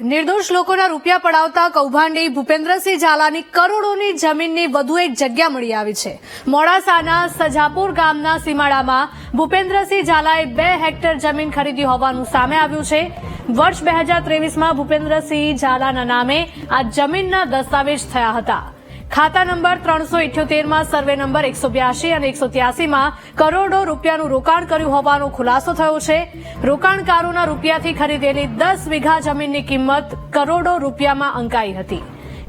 નિર્દોષ લોકોના રૂપિયા પડાવતા કૌભાંડી ભૂપેન્દ્રસિંહ ઝાલાની કરોડોની જમીનની વધુ એક જગ્યા મળી આવી છે. મોડાસાના સજાપુર ગામના સીમાડામાં ભૂપેન્દ્રસિંહ ઝાલાએ બે હેક્ટર જમીન ખરીદી હોવાનું સામે આવ્યું છે. વર્ષ બે હજાર ત્રેવીસમાં ભૂપેન્દ્રસિંહ ઝાલાના નામે આ જમીનના દસ્તાવેજ થયા હતા. ખાતા નંબર ત્રણસો ઇઠ્યોતેરમાં, સર્વે નંબર એકસો બ્યાસી અને એકસો ત્યાસીમાં કરોડો રૂપિયાનું રોકાણ કર્યું હોવાનો ખુલાસો થયો છે. રોકાણકારોના રૂપિયાથી ખરીદેલી દસ વીઘા જમીનની કિંમત કરોડો રૂપિયામાં અંકાઈ હતી.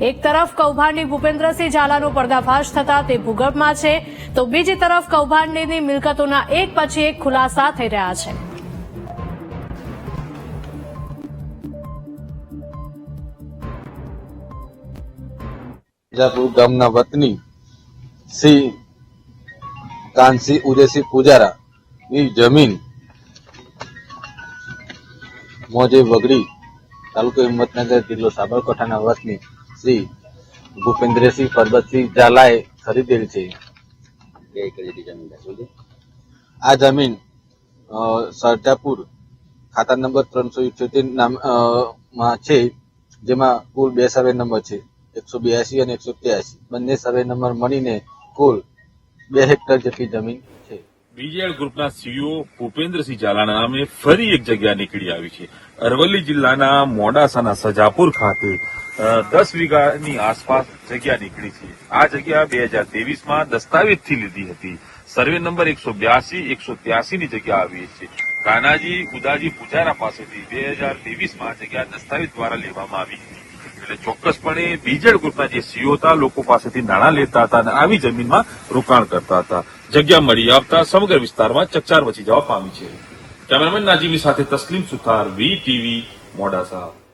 એક તરફ કૌભાંડી ભૂપેન્દ્રસિંહ ઝાલાનો પર્દાફાશ થતા તે ભૂગર્ભમાં છે, તો બીજી તરફ કૌભાંડીની મિલકતોના એક પછી એક ખુલાસા થઈ રહ્યા છે. જાપુર ગામના વતની શ્રી કાનસી ઉદયસિંહ પૂજારા ની જમીન મોજે વગડી તાલુકો હિંમતનગર જિલ્લો સાબરકાંઠાના વતની શ્રી ભૂપેન્દ્રસિંહ પરબતસિંહ ઝાલાએ ખરીદેલ છે. આ જમીન સરજાપુર ખાતા નંબર ત્રણસો ઇઠ્યોતેર નામમાં છે જેમાં કુલ બે સર્વે નંબર છે. એકસો બ્યાસી અને એકસો ત્યાસી. બંને સર્વે નંબર મળીને કુલ બે હેક્ટર જેટલી જમીન છે. બીજેડ ગ્રુપના સીઈઓ ભૂપેન્દ્રસિંહ ઝાલાના નામે ફરી એક જગ્યા નીકળી આવી છે. અરવલ્લી જિલ્લાના મોડાસાના સજાપુર ખાતે દસ વીઘાની આસપાસ જગ્યા નીકળી છે. આ જગ્યા બે હજાર ત્રેવીસમાં દસ્તાવેજથી લીધી હતી. સર્વે નંબર એકસો બ્યાસી, એકસો ત્યાસીની જગ્યા આવી છે. કાનાજી, ઉદાજી પૂજારા પાસેથી બે હજાર ત્રેવીસમાં જગ્યા દસ્તાવેજ દ્વારા લેવામાં આવી હતી એટલે ચોક્કસપણે બીજેડ ગ્રુપના જે સીઓ હતા, લોકો પાસેથી નાણાં લેતા હતા અને આવી જમીનમાં રોકાણ કરતા હતા. જગ્યા મળી આવતા સમગ્ર વિસ્તારમાં ચકચાર મચી જવા પામી છે. કેમેરામેન નાજીમી સાથે તસ્લીમ સુથાર, વી ટીવી, મોડાસા.